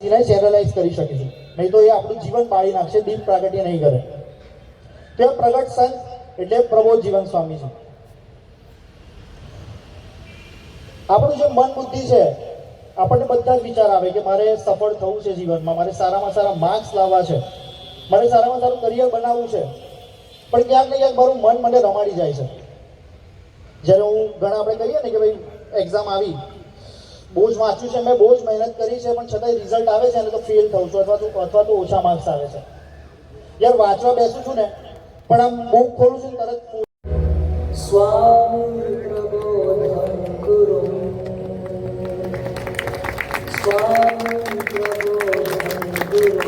એને ચેનલાઇઝ કરી શકીશું નહીં તો એ આપણું જીવન બાળી નાખશે, દીપ પ્રાગટ્ય નહીં કરે. તે પ્રગટ સંત એટલે પ્રબોધ જીવન સ્વામીજી આપણું જે મન બુદ્ધિ છે, આપણને બધા જ વિચાર આવે કે મારે સફળ થવું છે જીવનમાં, મારે સારામાં સારા માર્ક્સ લાવવા છે, મારે સારામાં સારું કરિયર બનાવવું છે. પણ ક્યાંક ને ક્યાંક મારું મન મને રમાડી જાય છે. જ્યારે હું ઘણા આપણે કહીએ ને કે ભાઈ એક્ઝામ આવી બહુ જ વાંચ્યું છે, મેં બહુ જ મહેનત કરી છે, પણ છતાંય રિઝલ્ટ આવે છે, અને તો ફેલ થઉં છું, અથવા તો અથવા તો ઓછા માર્ક્સ આવે છે. યાર, વાંચવા બેસું છું ને, પણ આમ બુક ખોલું છું તરત સ્વામી પ્રબોધન ગુરુ સ્વામી પ્રબોધન ગુરુ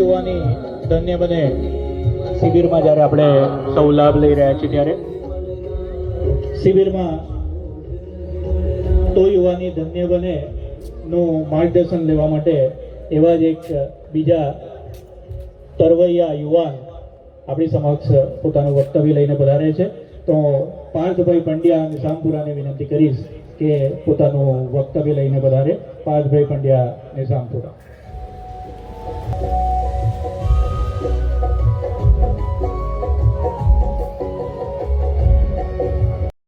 યુવાની ધન્ય બને. શિબિરમાં જ્યારે આપણે સૌ લાભ લઈ રહ્યા છીએ ત્યારે શિબિરમાં તો યુવાની ધન્ય બને નું માર્ગદર્શન લેવા માટે એવા જ એક બીજા તરવૈયા યુવાન આપણી સમક્ષ પોતાનું વક્તવ્ય લઈને પધારે છે. તો પાર્થભાઈ પંડ્યા અને શામપુરાને વિનંતી કરીશ કે પોતાનું વક્તવ્ય લઈને પધારે. પાર્થભાઈ પંડ્યા અને શામપુરા.